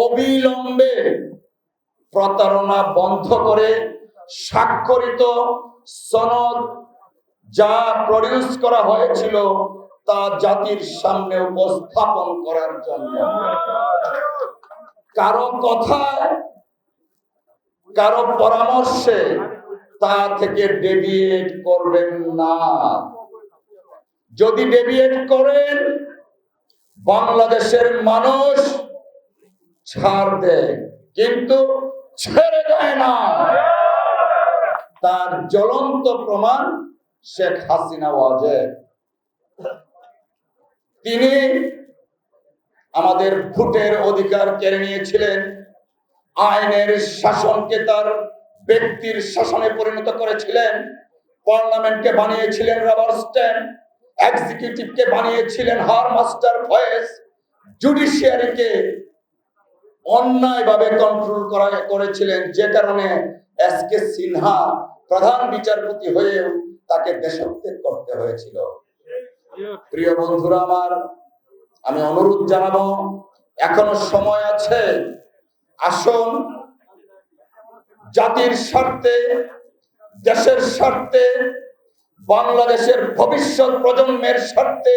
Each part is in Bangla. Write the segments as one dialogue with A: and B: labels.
A: অবিলম্বে প্রতারণা বন্ধ করে স্বাক্ষরিত সনদ যা প্রডিউস করা হয়েছিল তা জাতির সামনে উপস্থাপন করার জন্য। কারও কথায়, কারও পরামর্শে তা থেকে ডেভিয়েট করবেন না। যদি ডেভিয়েট করেন, বাংলাদেশের মানুষ ছাড় দেয় কিন্তু ছেড়ে দেয় না। তার জ্বলন্ত প্রমাণ শেখ হাসিনা ওয়াজেদ তিনি আমাদের ভোটের অধিকার কেড়ে নিয়েছিলেন। আইনের শাসনকে তার ব্যক্তির শাসনে পরিণত করেছিলেন। পার্লামেন্টকে বানিয়েছিলেন রাবার স্ট্যান্ড এক্সিকিউটিভকে বানিয়েছিলেন হার মাস্টার ভয়েস জুডিশিয়ারিকে অন্যায়ভাবে কন্ট্রোল করা করেছিলেন যে কারণে এস কে সিনহা প্রধান বিচারপতি হয়েও তাকে দেশত্যাগ করতে হয়েছিল। প্রিয় বন্ধুরা আমার, আমি অনুরোধ জানাব, এখনও সময় আছে, আসুন, জাতির স্বার্থে, দেশের স্বার্থে, বাংলাদেশের ভবিষ্যৎ প্রজন্মের স্বার্থে,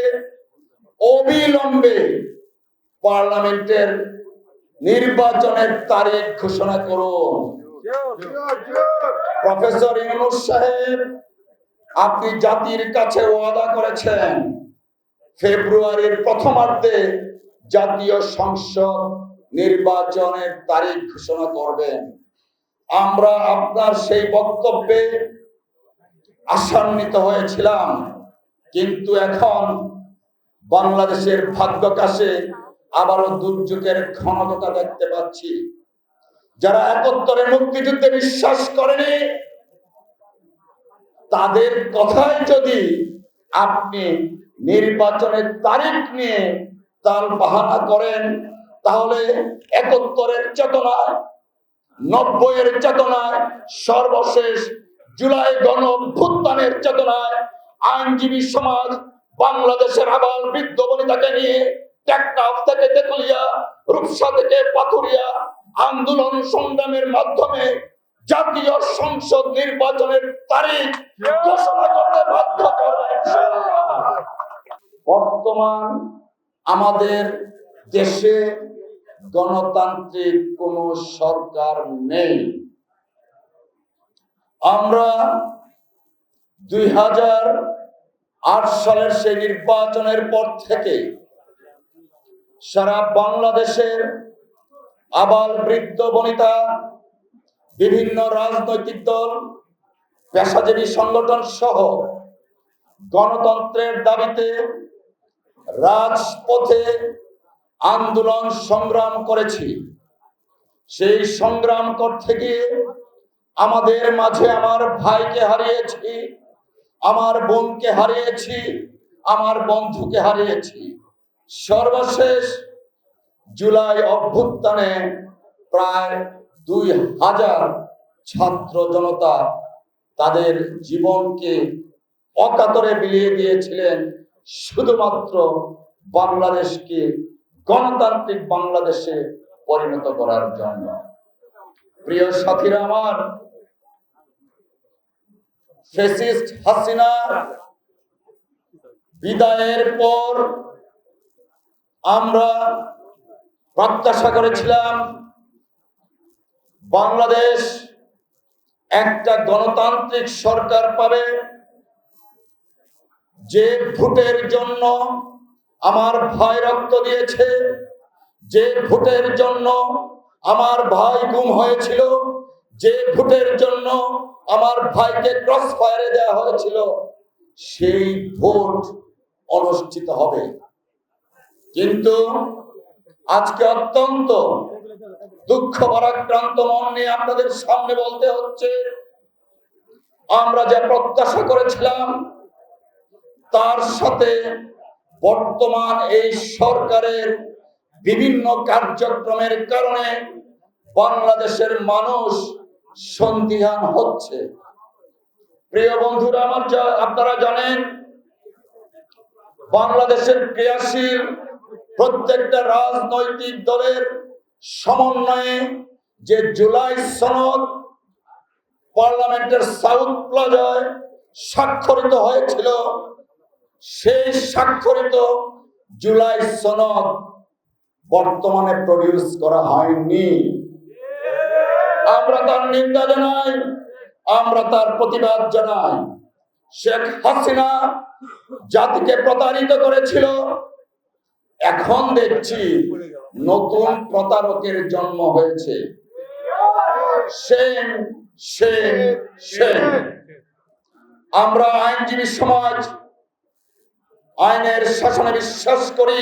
A: অবিলম্বে পার্লামেন্টের নির্বাচনের তারিখ ঘোষণা করুন। প্রফেসর ইউনুস সাহেব, আপনি জাতির কাছে ওয়াদা করেছেন, ফেব্রুয়ারির প্রথমার্ধে জাতীয় সংসদ নির্বাচনের তারিখ ঘোষণা করবেন। আমরা আপনার সেই বক্তব্যে আশান্বিত হয়েছিলাম, কিন্তু এখন বাংলাদেশের ভাগ্যকাশে আবারও দুর্যোগের ঘনকতা দেখতে পাচ্ছি। যারা একত্তরে মুক্তিযুদ্ধে বিশ্বাস করেনি, তাদের কথায় যদি আপনি নির্বাচনের তারিখ নিয়ে তার বাহানা করেন, তাহলে একত্তরের চেতনায়, নব্বইয়ের চেতনায়, সর্বশেষ জুলাই গণ অভ্যুত্থানের চেতনায় আইনজীবী সমাজ বাংলাদেশের আবার বৃদ্ধ বনিতাকে নিয়ে টেকনাফ থেকে তেতুলিয়া রূপসা থেকে পাথুরিয়া আন্দোলন সংগ্রামের মাধ্যমে জাতীয় সংসদ নির্বাচনের তারিখ ঘোষণা করতে বাধ্য করবে বর্তমান আমাদের দেশে গণতান্ত্রিক কোন সরকার নেই। আমরা দুই হাজার আট সালের সেই নির্বাচনের পর থেকে সারা বাংলাদেশের আবাল বৃদ্ধ বনিতা, বিভিন্ন রাজনৈতিক দল, পেশাজীবী সংগঠন সহ গণতন্ত্রের দাবিতে রাজপথে আন্দোলন সংগ্রাম করেছি। সেই সংগ্রাম করতে গিয়ে আমাদের মাঝে আমার ভাইকে হারিয়েছি, আমার বোনকে হারিয়েছি, আমার বন্ধুকে হারিয়েছি। সর্বশেষ জুলাই অভ্যুত্থানে প্রায় দুই হাজার ছাত্র জনতা তাদের জীবনকে অকাতরে বিলিয়ে দিয়েছিলেন। শুধুমাত্র বাংলাদেশকে গণতান্ত্রিক বাংলাদেশে পরিণত করার জন্য। প্রিয় সাথীরা আমার হাসিনা বিদায়ের পর আমরা প্রত্যাশা করেছিলাম বাংলাদেশ একটা গণতান্ত্রিক সরকার পাবে যে ভোটের জন্য আমার ভাই রক্ত দিয়েছে, যে ভোটের জন্য আমার ভাই গুম হয়েছিল, যে ভোটের জন্য আমার ভাইকে ক্রস ফায়ারে দেওয়া হয়েছিল, সেই ভোট অনুষ্ঠিত হবে। কিন্তু আজকে অত্যন্ত দুঃখ, পরাক্রান্ত মন নিয়ে আপনাদের সামনে বলতে হচ্ছে, আমরা যে প্রত্যাশা করেছিলাম, তার সাথে বর্তমান এই সরকারের বিভিন্ন কার্যক্রমের কারণে বাংলাদেশের মানুষ সন্দিহান হচ্ছে। প্রিয় বন্ধুরা, আমার আপনারা জানেন, বাংলাদেশের ক্রিয়াশীল প্রত্যেকটা রাজনৈতিক দলের সমন্বয়ে যে জুলাই সনদ পার্লামেন্টের সাউথ প্লাজায় স্বাক্ষরিত হয়েছিল, সেই স্বাক্ষরিত জুলাই সনদ বর্তমানে প্রডিউস করা হয়নি। আমরা তার নিন্দা জানাই, আমরা তার প্রতিবাদ জানাই। শেখ হাসিনা জাতিকে প্রতারিত করেছিল এখন দেখছি নতুন প্রতারকের জন্ম হয়েছে। সেম সেম সেম আমরা আইনজীবী সমাজ, আইনের শাসনে বিশ্বাস করি